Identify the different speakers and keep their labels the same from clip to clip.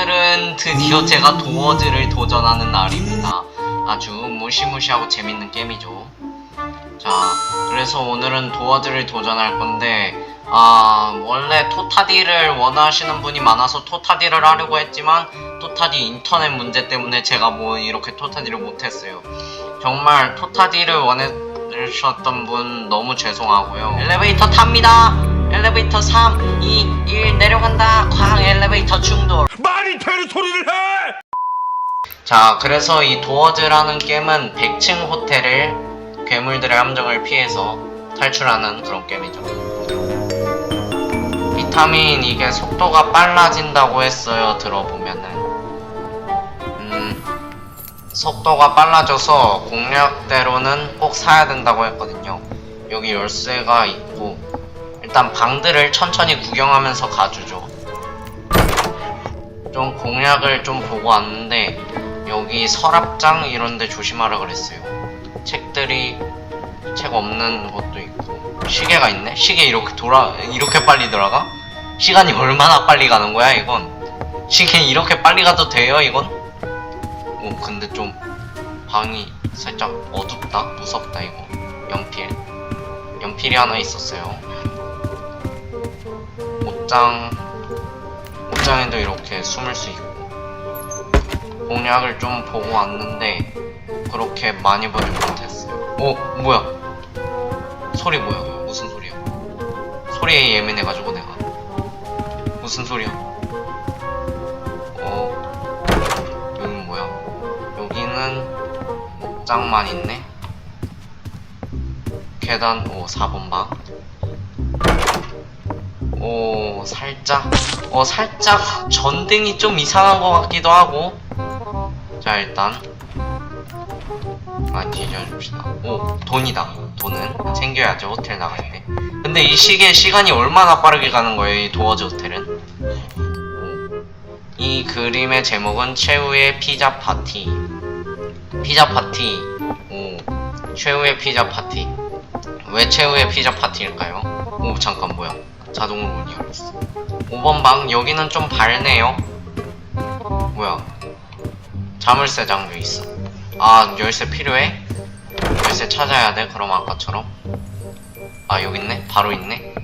Speaker 1: 오늘은 드디어 제가 도어즈를 도전하는 날입니다. 아주 무시무시하고 재밌는 게임이죠. 자, 그래서 오늘은 도어즈를 도전할 건데, 아, 원래 토타디를 원하시는 분이 많아서 토타디를 하려고 했지만, 토타디 인터넷 문제 때문에 제가 뭐 이렇게 토타디를 못했어요. 정말 토타디를 원하셨던 분 너무 죄송하고요. 엘리베이터 탑니다! 엘리베이터 3, 2, 1 내려간다. 광 엘리베이터 충돌.
Speaker 2: 말이 되는 소리를 해!
Speaker 1: 자, 그래서 이 도어즈라는 게임은 100층 호텔을 괴물들의 함정을 피해서 탈출하는 그런 게임이죠. 비타민 이게 속도가 빨라진다고 했어요. 들어보면은. 음, 속도가 빨라져서 공략대로는 꼭 사야 된다고 했거든요. 여기 열쇠가 있고 일단 방들을 천천히 구경하면서 가주죠. 좀 공략을 좀 보고 왔는데 여기 서랍장 이런데 조심하라 그랬어요. 책들이 책 없는 것도 있고 시계가 있네. 시계 이렇게 돌아 이렇게 빨리 들어가? 시간이 얼마나 빨리 가는 거야 이건? 시계 이렇게 빨리 가도 돼요 이건? 오 근데 좀 방이 살짝 어둡다 무섭다 이거 연필 연필이 하나 있었어요. 옷장 옷장에도 이렇게 숨을 수 있고 공략을 좀 보고 왔는데 그렇게 많이 보지 못했어요. 오 뭐야? 소리 뭐야? 무슨 소리야? 소리에 예민해가지고 내가 무슨 소리야? 어 여긴 뭐야? 여기는 목장만 있네. 계단 오 4번 방. 오 살짝. 어 살짝 전등이 좀 이상한 것 같기도 하고. 자 일단. 아 뒤져줍시다. 오 돈이다. 돈은 챙겨야죠 호텔 나갈 때 근데 이 시계 시간이 얼마나 빠르게 가는 거예요 이 도어즈 호텔은? 오. 이 그림의 제목은 최후의 피자 파티. 피자 파티. 오. 최후의 피자 파티. 왜 최후의 피자 파티일까요? 오 잠깐 뭐야 자동으로 문이 열렸어. 5번 방 여기는 좀 밝네요. 뭐야? 자물쇠 장도 있어. 아 열쇠 필요해? 열쇠 찾아야 돼 그럼 아까처럼? 아 여기 있네? 바로 있네?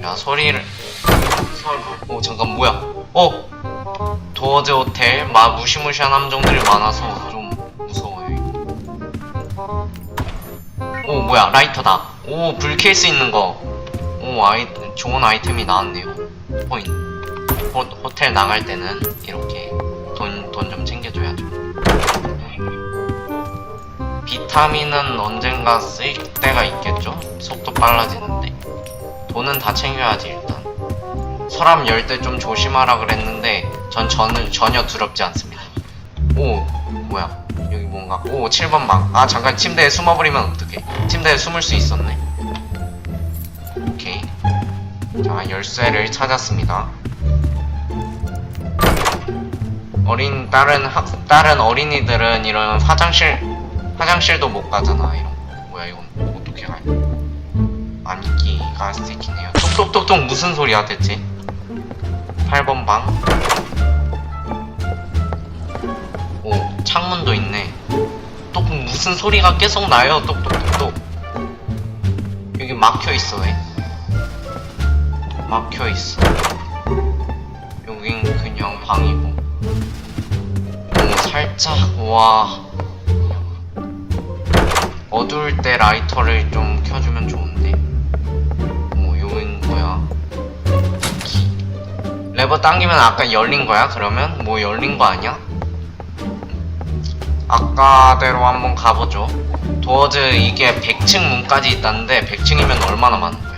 Speaker 1: 야 소리를 오 잠깐 뭐야? 어? 도어즈 호텔? 마 무시무시한 함정들이 많아서 좀 무서워요. 오 뭐야? 라이터다 오불켤수 있는 거오 아이 좋은 아이템이 나왔네요. 포인. 호, 호텔 나갈 때는 이렇게 돈 돈 좀 챙겨줘야죠. 비타민은 언젠가 쓰일 때가 있겠죠? 속도 빨라지는데. 돈은 다 챙겨야지 일단. 서랍 열 때 좀 조심하라 그랬는데 전 저는 전혀 두렵지 않습니다. 오 뭐야 여기 뭔가 오 7번 방. 아 잠깐 침대에 숨어버리면 어떡해. 침대에 숨을 수 있었네. 오케이. 자 열쇠를 찾았습니다. 어린 다른 학 다른 어린이들은 이런 화장실 화장실도 못 가잖아 이런 거. 뭐야 이건 어떻게 가냐 안기가 스티키네요. 톡톡톡톡 무슨 소리야 대체? 8번 방 무슨 소리가 계속 나요. 똑똑똑똑. 여기 막혀 있어 왜? 막혀 있어. 여긴 그냥 방이고. 오, 살짝 와. 어두울 때 라이터를 좀 켜주면 좋은데. 오, 여긴 뭐야? 키. 레버 당기면 아까 열린 거야? 그러면 뭐 열린 거 아니야? 아까대로 한번 가보죠. 도어즈 이게 100층 문까지 있다는데 100층이면 얼마나 많은 거야?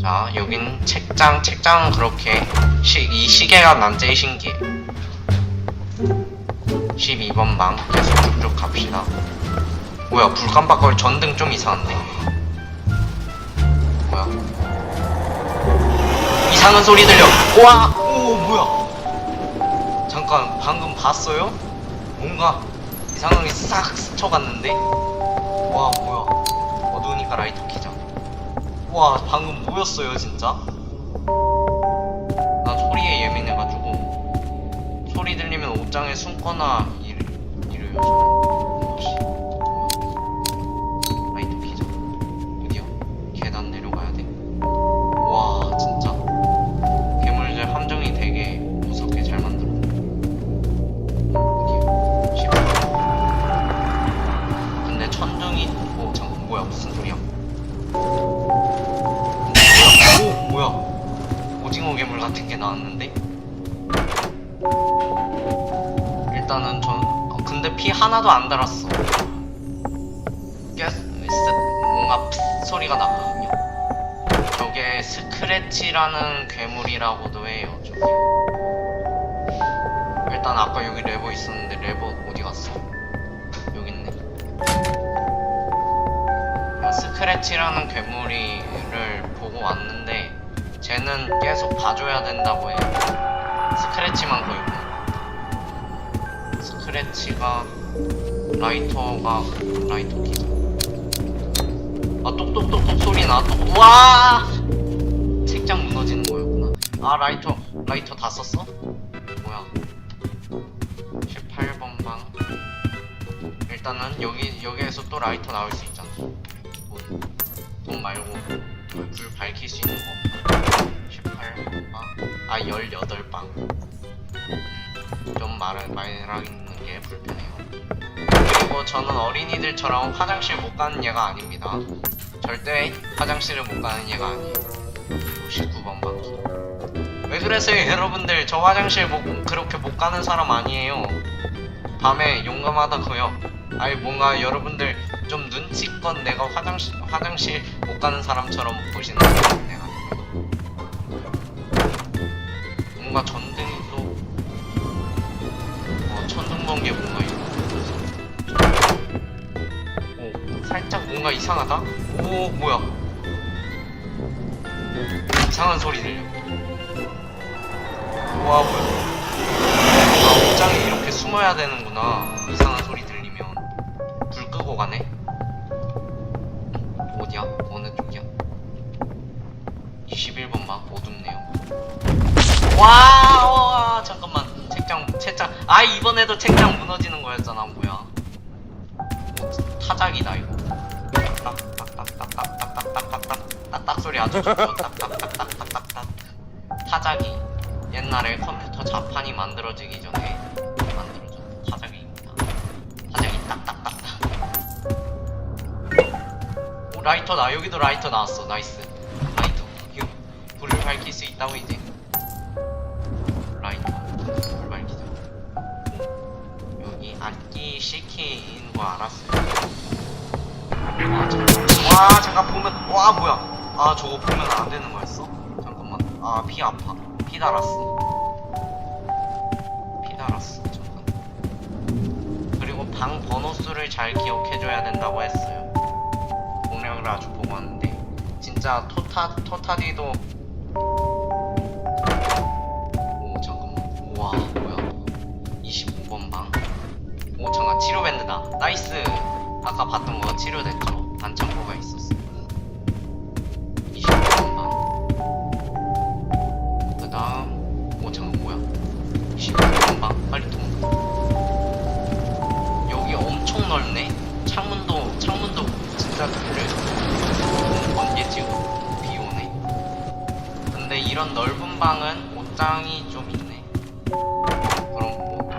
Speaker 1: 자, 여긴 책장, 책장은 그렇게 시, 이 시계가 난 제일 신기해. 12번 방 계속 쭉쭉 갑시다. 뭐야, 불 깜빡거리 전등 좀 이상한데? 뭐야? 이상한 소리 들려. 와, 오 뭐야? 잠깐 방금 봤어요? 뭔가 이상하게 싹 스쳐갔는데? 와 뭐야. 어두우니까 라이트 키자. 와 방금 뭐였어요 진짜? 나 소리에 예민해가지고 소리 들리면 옷장에 숨거나 이래 이래요 하나도 안 달았어. 가스 뭔가 푸 소리가 나거든요. 저게 스크래치라는 괴물이라고도 해요 저기 일단 아까 여기 레버 있었는데 레버 어디 갔어? 여기 있네. 야, 스크래치라는 괴물이를 보고 왔는데 쟤는 계속 봐줘야 된다고 해요. 스크래치만 보이고. 스크래치가 라이터가 라이터 기자 아 똑똑똑똑 소리 나. 똑. 와! 책장 무너지는 거였구나. 아 라이터 라이터 다 썼어? 뭐야? 18번 방. 일단은 여기 여기에서 또 라이터 나올 수 있잖아. 돈, 돈 말고 불 밝힐 수 있는 거. 18번 방아 18방. 좀 말, 말하는 게 불편해요. 그리고 저는 어린이들처럼 화장실 못 가는 얘가 아닙니다. 절대 화장실을 못 가는 얘가 아니에요. 19번 방기 왜 그러세요 여러분들? 저 화장실 못, 그렇게 못 가는 사람 아니에요. 밤에 용감하다고요. 아니 뭔가 여러분들 좀 눈치껏 내가 화장실 화장실 못 가는 사람처럼 보시는 거예요 내가. 뭔가 전 뭔가 이상하다? 오 뭐야? 이상한 소리 들려 와 뭐야? 아 옷장에 이렇게 숨어야 되는구나. 이상한 소리 들리면. 불 끄고 가네. 어디야? 어느 쪽이야? 21번 방 어둡네요. 와, 와 잠깐만. 책장 책장. 아 이번에도 책장 오 라이터다 여기도 라이터 나왔어. 나이스. 라이터 휴 불을 밝힐 수 있다고 이제. 라이터. 불 밝히자 여기 악기 CK인 거 알았어요. 와 잠깐 와 잠깐 보면 와 뭐야. 아 저거 보면 안 되는 거였어? 잠깐만. 아 피 아파. 피 달았어 수를 잘 기억해줘야 된다고 했어요. 공략을 아주 보고 왔는데. 진짜 토타 토타디도. 오 잠깐만. 우와 뭐야? 25번 방오 잠깐 치료밴드다. 나이스. 아까 봤던 거 치료됐죠? 반창 그래 번개치고 비 오네. 근데 이런 넓은 방은 옷장이 좀 있네. 그럼 뭐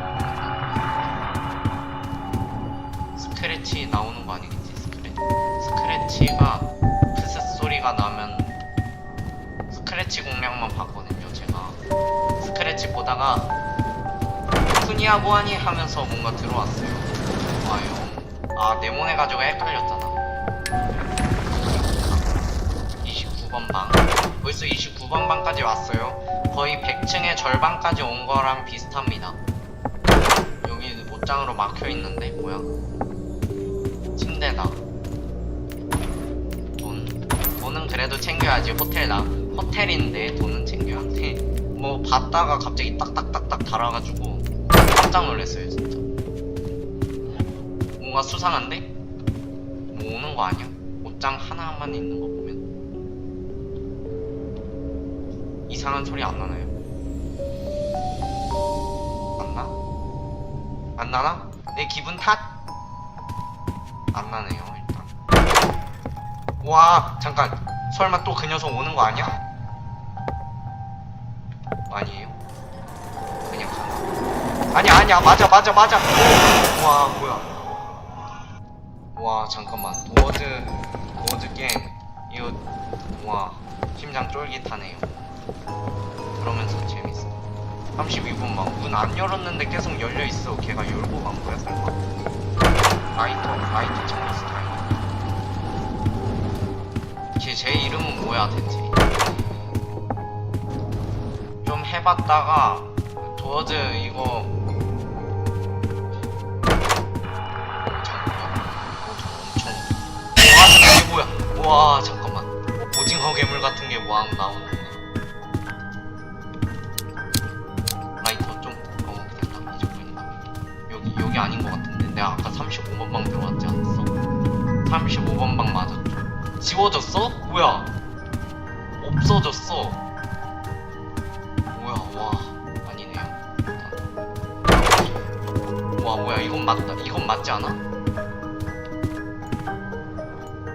Speaker 1: 스크래치 나오는 거 아니겠지? 스크래치. 스크래치가 프스 소리가 나면 스크래치 공략만 봤거든요 제가. 스크래치 보다가 푸니아 보아니? 하면서 뭔가 들어왔어요. 와요 아 네모네 가지고 헷갈렸잖아 29번 방. 벌써 29번 방까지 왔어요. 거의 100층의 절반까지 온 거랑 비슷합니다. 여기 옷장으로 막혀 있는데 뭐야? 침대다. 돈. 돈은 그래도 챙겨야지 호텔다. 호텔인데 돈은 챙겨야 돼뭐 봤다가 갑자기 딱딱딱딱 달아가지고 깜짝 놀랐어요 진짜. 뭔가 수상한데? 뭐 오는 거 아니야? 옷장 하나만 있는 거 보면 이상한 소리 안 나나요? 안 나? 안 나나? 내 기분 탓? 안 나네요 일단 와 잠깐 설마 또 그 녀석 오는 거 아니야? 아니에요? 그냥 가나? 아니야 아니야 맞아 맞아 맞아 와 뭐야 와 잠깐만 도어즈 도어즈 게임 이거 와 심장 쫄깃하네요 32분만 문 안 열었는데 계속 열려있어. 걔가 열고 간 거야 설마? 라이터 라이터 챙겼어 다행이다 걔제 이름은 뭐야 대체? 좀 해봤다가 도어즈 이거 잠깐만. 어, 저 엄청 와 이게 뭐야? 와 잠깐만. 오징어 괴물 같은 게 왕 나오는 방 들어왔지 않았어? 35번 방 맞았죠. 지워졌어? 뭐야? 없어졌어. 뭐야 와. 아니네요. 와 뭐야. 이건 맞다. 이건 맞지 않아?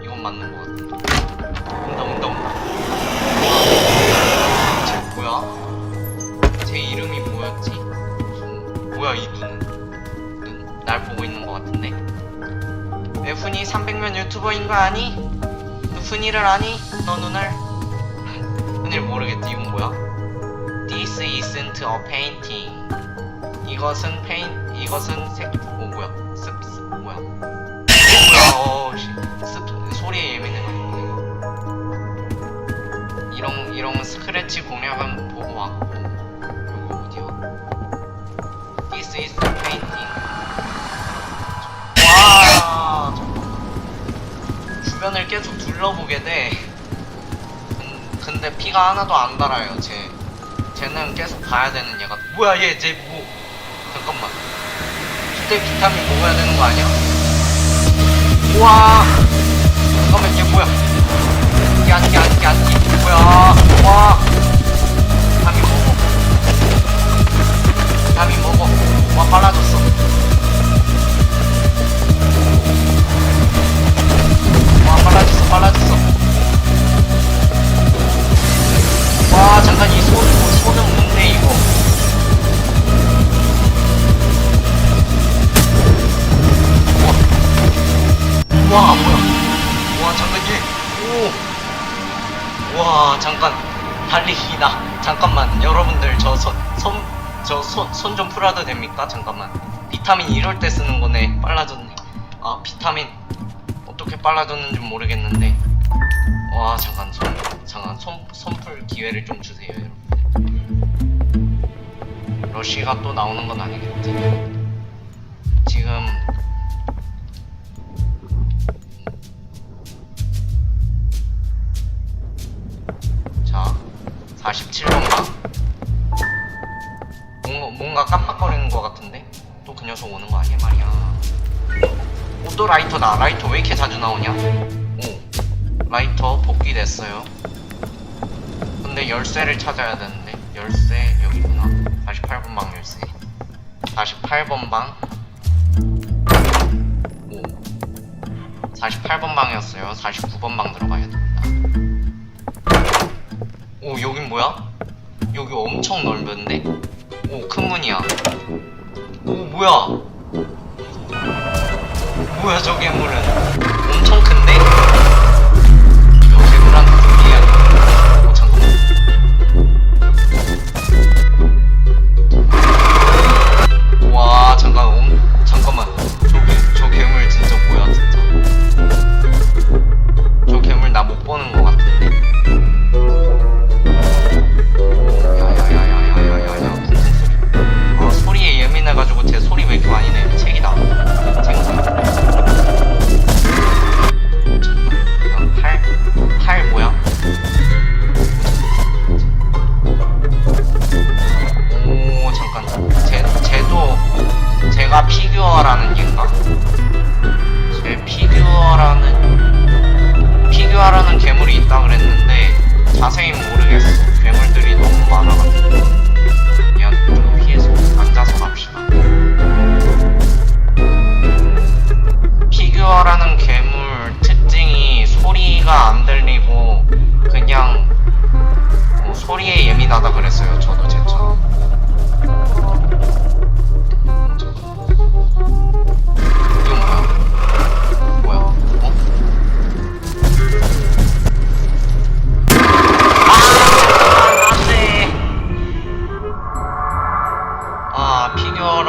Speaker 1: 이건 맞는 것 같은데. 온다 온다 온다 너 훈이를 아니? 너 눈을? 훈이를 모르겠지 이건 뭐야? This isn't a painting 이것은 페인 이것은 색.. 어 뭐야 습.. 습 뭐야 어 뭐야 어씨 습.. 소리에 예민해 가지고 내가 이런 이런 스크래치 공략은 보고 왔고 여기 어디야? This is the painting. 주변을 계속 둘러보게 돼. 근- 근데 피가 하나도 안 달아요 쟤. 쟤는 계속 봐야 되는 얘가. 뭐야 얘 쟤 뭐? 잠깐만. 그때 비타민 먹어야 되는 거 아니야? 우와. 잠깐만 얘 뭐야? 이게 아니게 아니게 아니게 뭐야? 와. 잠깐만 여러분들 저 손 손 저 손 손 좀 풀어도 됩니까? 잠깐만. 비타민 이럴 때 쓰는 거네. 빨라졌네. 아 비타민 어떻게 빨라졌는지 모르겠는데. 와 잠깐 손 잠깐 손 손풀 기회를 좀 주세요 여러분. 러쉬가 또 나오는 건 아니겠지? 지금 47번 방 뭔가, 뭔가 깜빡거리는 것 같은데? 또 그 녀석 오는 거 아니야 말이야. 오또 라이터다. 라이터 왜 이렇게 자주 나오냐? 오 라이터 복귀 됐어요. 근데 열쇠를 찾아야 되는데. 열쇠 여기구나. 48번 방 열쇠. 48번 방. 오. 48번 방이었어요. 49번 방 들어가야 됩니다 오 여긴 뭐야? 여기 엄청 넓은데? 오 큰 문이야 오 뭐야 뭐야 저 괴물은 엄청 큰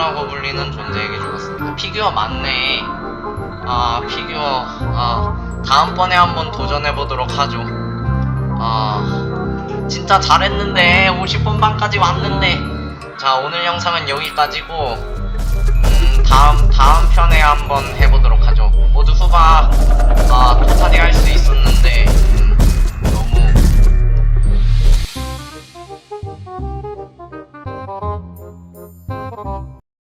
Speaker 1: 피규어라고 불리는 존재에게 죽었습니다. 피규어 맞네. 아 피규어 아 다음번에 한번 도전해보도록 하죠. 아 진짜 잘했는데 50분 반까지 왔는데 자 오늘 영상은 여기까지고 음, 다음 다음 편에 한번 해보도록 하죠. 모두 수박 아 토탈이 할 수 있었나